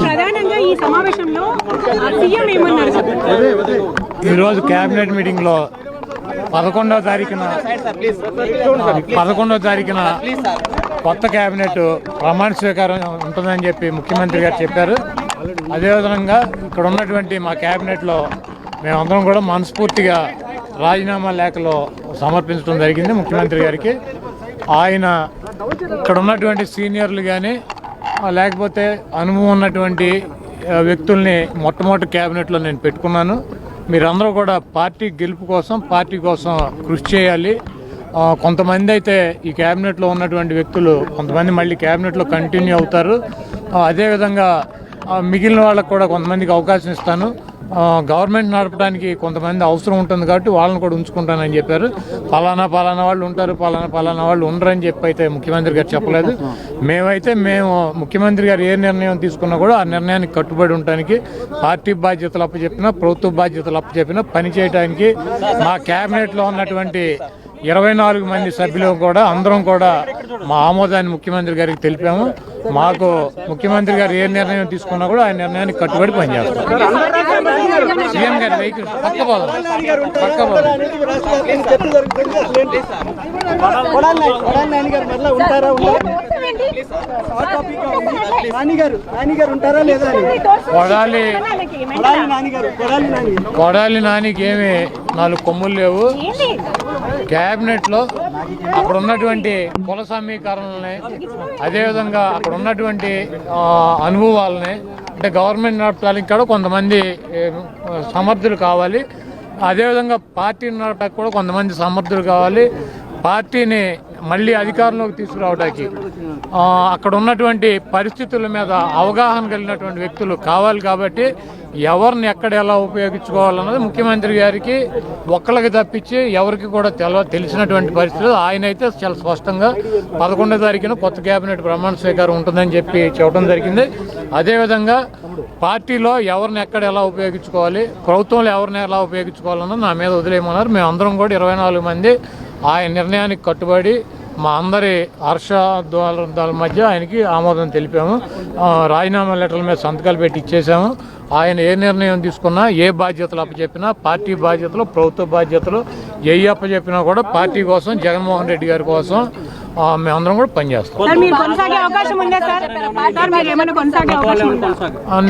ప్రధానంగా ఈ సమావేశంలో సీఎం ఏమన్నారు ఈరోజు కేబినెట్ మీటింగ్లో పదకొండో తారీఖున పదకొండో తారీఖున కొత్త కేబినెట్ ప్రమాణ స్వీకారం ఉంటుందని చెప్పి ముఖ్యమంత్రి గారు చెప్పారు. అదేవిధంగా ఇక్కడ ఉన్నటువంటి మా కేబినెట్లో మేమందరం కూడా మనస్ఫూర్తిగా రాజీనామా లేఖలో సమర్పించడం జరిగింది ముఖ్యమంత్రి గారికి. ఆయన ఇక్కడ ఉన్నటువంటి సీనియర్లు కానీ లేకపోతే అనుభవం ఉన్నటువంటి వ్యక్తుల్ని మొట్టమొదటి క్యాబినెట్లో నేను పెట్టుకున్నాను. మీరందరూ కూడా పార్టీ గెలుపు కోసం పార్టీ కోసం కృషి చేయాలి. కొంతమంది అయితే ఈ క్యాబినెట్లో ఉన్నటువంటి వ్యక్తులు కొంతమంది మళ్ళీ క్యాబినెట్లో కంటిన్యూ అవుతారు. అదేవిధంగా మిగిలిన వాళ్ళకు కూడా కొంతమందికి అవకాశం ఇస్తాను. గవర్నమెంట్ నడపడానికి కొంతమంది అవసరం ఉంటుంది కాబట్టి వాళ్ళని కూడా ఉంచుకుంటానని చెప్పారు. పలానా పలానా వాళ్ళు ఉంటారు పలానా పలానా వాళ్ళు ఉండరని చెప్పి అయితే ముఖ్యమంత్రి గారు చెప్పలేదు. మేమైతే మేము ముఖ్యమంత్రి గారు ఏ నిర్ణయం తీసుకున్నా కూడా ఆ నిర్ణయానికి కట్టుబడి ఉండటానికి పార్టీ బాధ్యతలు అప్పచెప్పినా ప్రభుత్వ బాధ్యతలు అప్పచెప్పినా పనిచేయడానికి మా క్యాబినెట్లో ఉన్నటువంటి ఇరవై నాలుగు మంది సభ్యులు కూడా అందరం కూడా మా ఆమోదాన్ని ముఖ్యమంత్రి గారికి తెలిపాము. మాకు ముఖ్యమంత్రి గారు ఏ నిర్ణయం తీసుకున్నా కూడా ఆ నిర్ణయానికి కట్టుబడి పనిచేస్తాం. సీఎం గారి వెహికల్ పక్క పోదాం. పోదాం. ఉంటారా కొడాలి. కొడాలి నానికి ఏమి నాలుగు కొమ్ములు లేవు. క్యాబినెట్లో అక్కడ ఉన్నటువంటి కుల సమీకరణల్ని అదేవిధంగా అక్కడ ఉన్నటువంటి అనుభవాలని అంటే గవర్నమెంట్ నడపడానికి కూడా కొంతమంది సమర్థులు కావాలి. అదేవిధంగా పార్టీని నడపడానికి కూడా కొంతమంది సమర్థులు కావాలి. పార్టీని మళ్ళీ అధికారంలోకి తీసుకురావడానికి అక్కడ ఉన్నటువంటి పరిస్థితుల మీద అవగాహన కలిగినటువంటి వ్యక్తులు కావాలి కాబట్టి ఎవరిని ఎక్కడ ఎలా ఉపయోగించుకోవాలన్నది ముఖ్యమంత్రి గారికి ఒక్కళ్ళకి తప్పించి ఎవరికి కూడా తెల తెలిసినటువంటి పరిస్థితులు. ఆయన అయితే చాలా స్పష్టంగా పదకొండో తారీఖున కొత్త కేబినెట్ ప్రమాణ స్వీకారం ఉంటుందని చెప్పి చెప్పడం జరిగింది. అదేవిధంగా పార్టీలో ఎవరిని ఎక్కడ ఎలా ఉపయోగించుకోవాలి ప్రభుత్వంలో ఎవరిని ఎలా ఉపయోగించుకోవాలన్నది నా మీద వదిలేయమన్నారు. మేము అందరం కూడా ఇరవై నాలుగు మంది ఆయన నిర్ణయానికి కట్టుబడి మా అందరి హర్ష మధ్య ఆయనకి ఆమోదం తెలిపాము. రాజీనామా లెటర్ల మీద సంతకాలు పెట్టి ఇచ్చేసాము ఆయన ఏ నిర్ణయం తీసుకున్నా ఏ బాధ్యతలు అప్పచెప్పినా పార్టీ బాధ్యతలు ప్రభుత్వ బాధ్యతలు ఏ అప్పచెప్పినా కూడా పార్టీ కోసం జగన్మోహన్ రెడ్డి గారి కోసం మేమందరం కూడా పనిచేస్తాం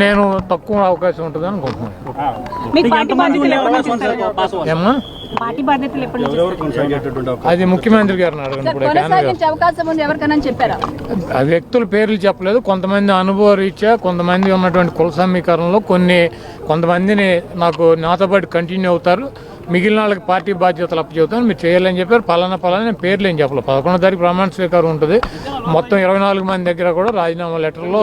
నేను తక్కువ అవకాశం ఉంటుంది అనుకుంటున్నాను? అది ముఖ్యమంత్రి గారిని అడగండి ఎవరికైనా చెప్పారా? ఆ వ్యక్తుల పేర్లు చెప్పలేదు. కొంతమంది అనుభవ రీత్యా కొంతమంది ఉన్నటువంటి కుల సమీకరణలో కొన్ని కొంతమందిని నాకు నాతో పాటు కంటిన్యూ అవుతారు. మిగిలిన వాళ్ళకి పార్టీ బాధ్యతలు అప్పచెబుతాను మీరు చేయాలని చెప్పారు. పలానా పలానా నేను పేర్లు ఏం చెప్పలేదు. పదకొండో తారీఖు ప్రమాణ స్వీకారం ఉంటుంది. మొత్తం ఇరవై నాలుగు మంది దగ్గర కూడా రాజీనామా లెటర్లో